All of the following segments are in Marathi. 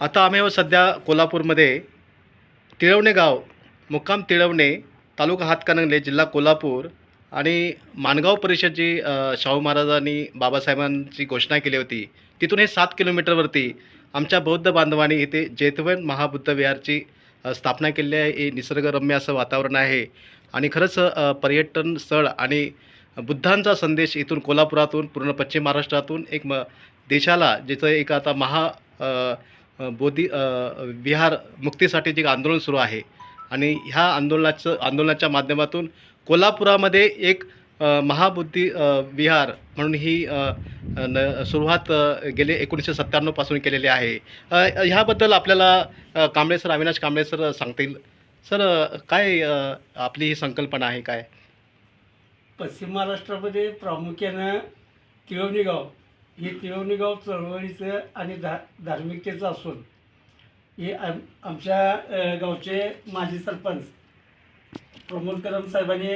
आता आम्ही सध्या कोल्हापूरमध्ये तिळवणे गाव मुक्काम तिळवणे तालुका हातकणंगले जिल्हा कोल्हापूर आणि माणगाव परिषद जी शाहू महाराजांनी बाबासाहेबांची घोषणा केली होती तिथून हे सात किलोमीटरवरती आमच्या बौद्ध बांधवांनी इथे जैतवन महाबुद्ध विहारची स्थापना केलेली आहे. हे निसर्गरम्य असं वातावरण आहे आणि खरंच पर्यटन स्थळ आणि बुद्धांचा संदेश इथून कोल्हापुरातून पूर्ण पश्चिम महाराष्ट्रातून एक म देशाला जिथं एक आता महा बोधी विहार मुक्तीसाठी जे आंदोलन सुरू आहे आणि ह्या आंदोलनाचं आंदोलनाच्या माध्यमातून कोल्हापुरामध्ये एक महाबुद्धी विहार म्हणून ही न सुरुवात गेले एकोणीसशे सत्त्याण्णवपासून केलेली आहे. ह्याबद्दल आपल्याला कांबळे सर अविनाश कांबळे सर सांगतील. सर काय आपली ही संकल्पना आहे काय? पश्चिम महाराष्ट्रामध्ये प्रामुख्यानं तिळवणी गाव. हे तिळवणीगाव चळवळीचं आणि धा धार्मिकतेचं असून हे आम आमच्या गावचे माजी सरपंच प्रमोद कदम साहेबांनी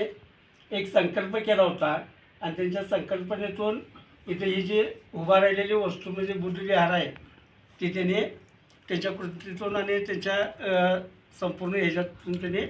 एक संकल्प केला होता आणि त्यांच्या संकल्पनेतून इथे ही जी उभा राहिलेली वस्तू म्हणजे बुद्धविहार आहे ती त्याने त्याच्या कृतीतून आणि त्याच्या संपूर्ण ह्याच्यातून त्याने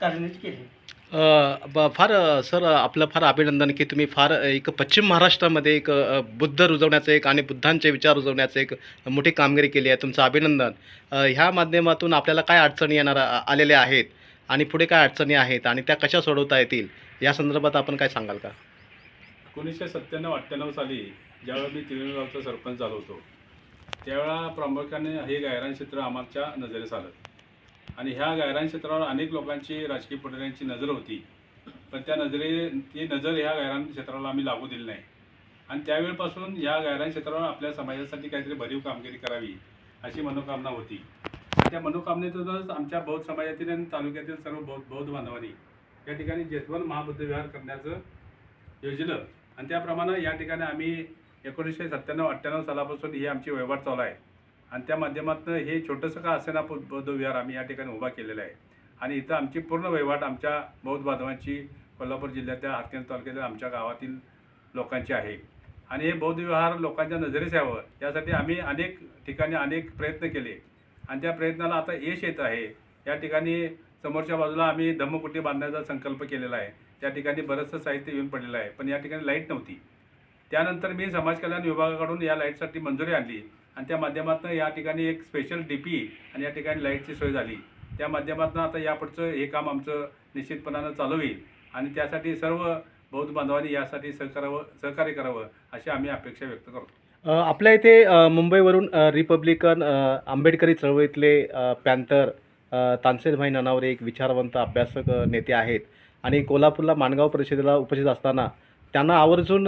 कार्यान्वित केली. फार सर आपलं फार अभिनंदन की तुम्ही फार एक पश्चिम महाराष्ट्रामध्ये एक बुद्ध रुजवण्याचं एक आणि बुद्धांचे विचार रुजवण्याचं एक मोठी कामगिरी केली आहे. तुमचं अभिनंदन. ह्या माध्यमातून आपल्याला काय अडचणी येणार आलेल्या आहेत आणि पुढे काय अडचणी आहेत आणि त्या कशा सोडवता येतील या संदर्भात आपण काय सांगाल का? एकोणीसशे सत्त्याण्णव अठ्ठ्याण्णव साली ज्यावेळेला मी तिरुगावचा सरपंच झालो होतो त्यावेळा प्रामुख्याने हे गायरान क्षेत्र आमच्या नजरेस आलं. आणि ह्या गायरान क्षेत्रावर अनेक लोकांची राजकीय पुढाऱ्यांची नजर होती. पण त्या नजरे ती नजर ह्या गायरान क्षेत्राला आम्ही लागू दिली नाही. आणि त्यावेळपासून ह्या गायरान क्षेत्रावर आपल्या समाजासाठी काहीतरी भरीव कामगिरी करावी अशी मनोकामना होती. त्या मनोकामनेतूनच आमच्या बौद्ध समाजातील आणि तालुक्यातील सर्व बौद्ध बौद्ध बांधवांनी या ठिकाणी जेतवन महाबुद्ध विहार करण्याचं योजलं. आणि त्याप्रमाणे या ठिकाणी आम्ही एकोणीसशे सत्त्याण्णव अठ्ठ्याण्णव सालापासून ही आमची व्यवहार चालू आहे. आणि त्या माध्यमातून हे छोटंसं का असेना बौद्धविहार बौद्ध विहार आम्ही या ठिकाणी उभा केलेलं आहे. आणि इथं आमची पूर्ण वहिवाट आमच्या बौद्ध बांधवांची कोल्हापूर जिल्ह्याच्या हातकण तालुक्यातील आमच्या गावातील लोकांची आहे. आणि हे बौद्धविहार लोकांच्या नजरेस यावं यासाठी आम्ही अनेक ठिकाणी अनेक प्रयत्न केले. आणि त्या प्रयत्नाला आता यश येत आहे. या ठिकाणी समोरच्या बाजूला आम्ही धम्मकुटी बांधण्याचा संकल्प केलेला आहे. त्या ठिकाणी बरंचसं साहित्य येऊन पडलेलं आहे पण या ठिकाणी लाइट नव्हती. त्यानंतर मी समाज कल्याण विभागाकडून या लाईटसाठी मंजुरी आणली. आणि त्या माध्यमातून या ठिकाणी एक स्पेशल डी पी आणि या ठिकाणी लाईटची सोय झाली. त्या माध्यमातून आता यापुढचं हे काम आमचं निश्चितपणानं चालू होईल. आणि त्यासाठी सर्व बौद्ध बांधवांनी यासाठी सहकारावं सहकार्य करावं अशी आम्ही अपेक्षा व्यक्त करतो. आपल्या इथे मुंबईवरून रिपब्लिकन आंबेडकरी चळवळीतले पॅन्थर तानसेनभाई नानावरे एक विचारवंत अभ्यासक नेते आहेत. आणि कोल्हापूरला माणगाव परिषदेला उपस्थित असताना त्यांना आवर्जून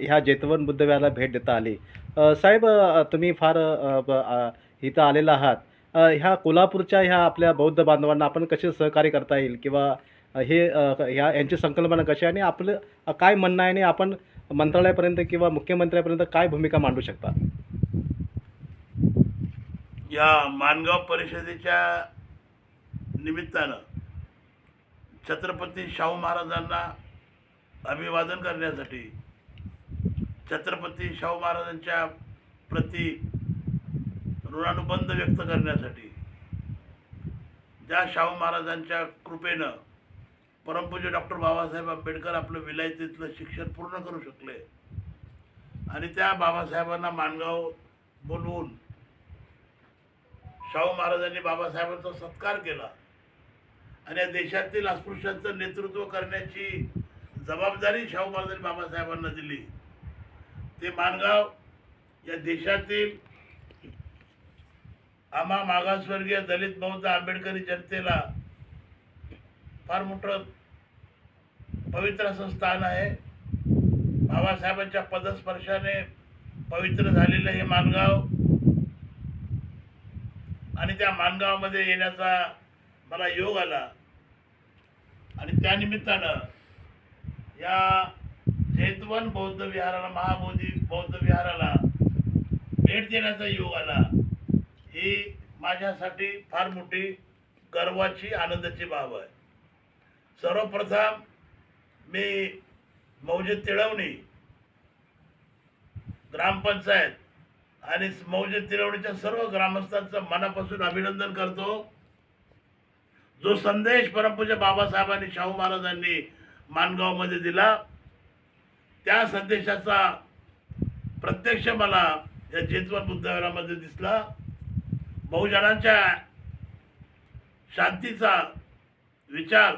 ह्या जेतवन बुद्धव्याला भेट देता आली. साहेब तुम्ही फार ब- इथं आलेला आहात. ह्या कोल्हापूरच्या ह्या आपल्या बौद्ध बांधवांना आपण कसे सहकार्य करता येईल? किंवा हे ह्या यांची संकल्पना कशी आहे? आणि आपलं काय म्हणणं आहे? आणि आपण मंत्रालयापर्यंत किंवा मुख्यमंत्र्यापर्यंत काय भूमिका मांडू शकता? या मानगाव परिषदेच्या निमित्तानं छत्रपती शाहू महाराजांना अभिवादन करण्यासाठी छत्रपती शाहू महाराजांच्या प्रती ऋणानुबंध व्यक्त करण्यासाठी ज्या शाहू महाराजांच्या कृपेनं परमपूज्य डॉक्टर बाबासाहेब आंबेडकर आपलं विलायतीतलं शिक्षण पूर्ण करू शकले आणि त्या बाबासाहेबांना मानगाव बोलवून शाहू महाराजांनी बाबासाहेबांचा सत्कार केला आणि या देशातील अस्पृश्यांचं नेतृत्व करण्याची जबाबदारी शाहू महाराजांनी बाबासाहेबांना दिली. ते मानगाव या देशातील आम्हा मागासवर्गीय दलित बौद्ध आंबेडकरी जनतेला फार मोठं पवित्र असं स्थान आहे. बाबासाहेबांच्या पदस्पर्शाने पवित्र झालेलं हे मानगाव आणि त्या मानगावमध्ये येण्याचा मला योग आला. आणि त्यानिमित्तानं या जैतवन बौद्ध विहाराला महाबोधी बौद्ध विहाराला भेट देण्याचा योग आला ही माझ्यासाठी फार मोठी गर्वाची आनंदाची बाब आहे. सर्वप्रथम मी मौजे तिळवणी ग्रामपंचायत आणि मौजे तिळवणीच्या सर्व ग्रामस्थांचं मनापासून अभिनंदन करतो. जो संदेश परमपूज्य बाबासाहेबांनी शाहू महाराजांनी माणगावमध्ये दिला. त्या संदेशाचा प्रत्यक्ष मला या जेतवन बुद्धविहारामध्ये दिसला. बहुजनांच्या शांतीचा विचार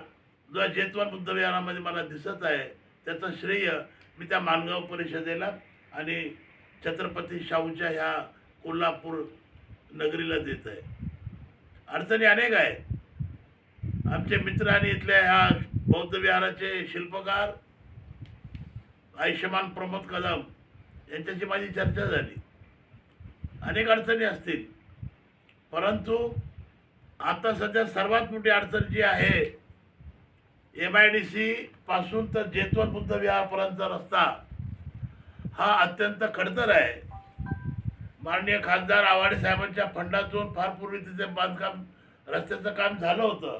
जो जेतवन बुद्धविहारामध्ये मला दिसत आहे त्याचं श्रेय मी त्या मानगाव परिषदेला आणि छत्रपती शाहूच्या ह्या कोल्हापूर नगरीला देत आहे. अडचणी अनेक आहेत. आमचे मित्र आणि इथल्या ह्या बौद्ध विहाराचे शिल्पकार आयुष्यमान प्रमोद कदम यांच्याशी माझी चर्चा झाली. अनेक अडचणी असतील. परंतु आता सध्या सर्वात मोठी अडचण जी आहे एम आय डी सी पासून तर जेतवन बुद्ध विहारपर्यंतचा रस्ता हा अत्यंत खडतर आहे. माननीय खासदार आवाडे साहेबांच्या फंडातून फार पूर्वी तिथे बांधकाम रस्त्याचं काम झालं होतं.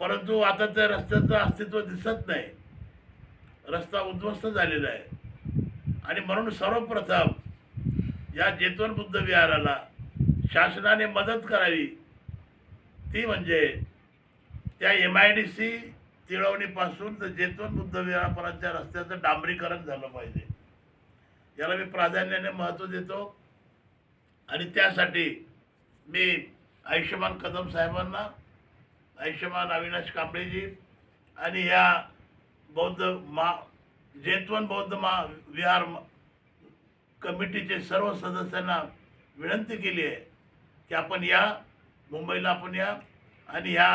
परंतु आता त्या रस्त्याचं अस्तित्व दिसत नाही. रस्ता उद्ध्वस्त झालेला आहे. आणि म्हणून सर्वप्रथम या जेतवन बुद्ध विहाराला शासनाने मदत करावी. ती म्हणजे त्या एम आय डी सी तिळवणीपासून तर जेतवन बुद्ध विहारापर्यंतच्या रस्त्याचं डांबरीकरण झालं पाहिजे. याला मी प्राधान्याने महत्त्व देतो. आणि त्यासाठी मी आयुष्यमान कदम साहेबांना आयुष्यमान अविनाश कांबळेजी आणि ह्या बौद्ध मा जेतवन बौद्ध मा विहार म- कमिटीचे सर्व सदस्यांना विनंती केली आहे की आपण या मुंबईला आपण या आणि ह्या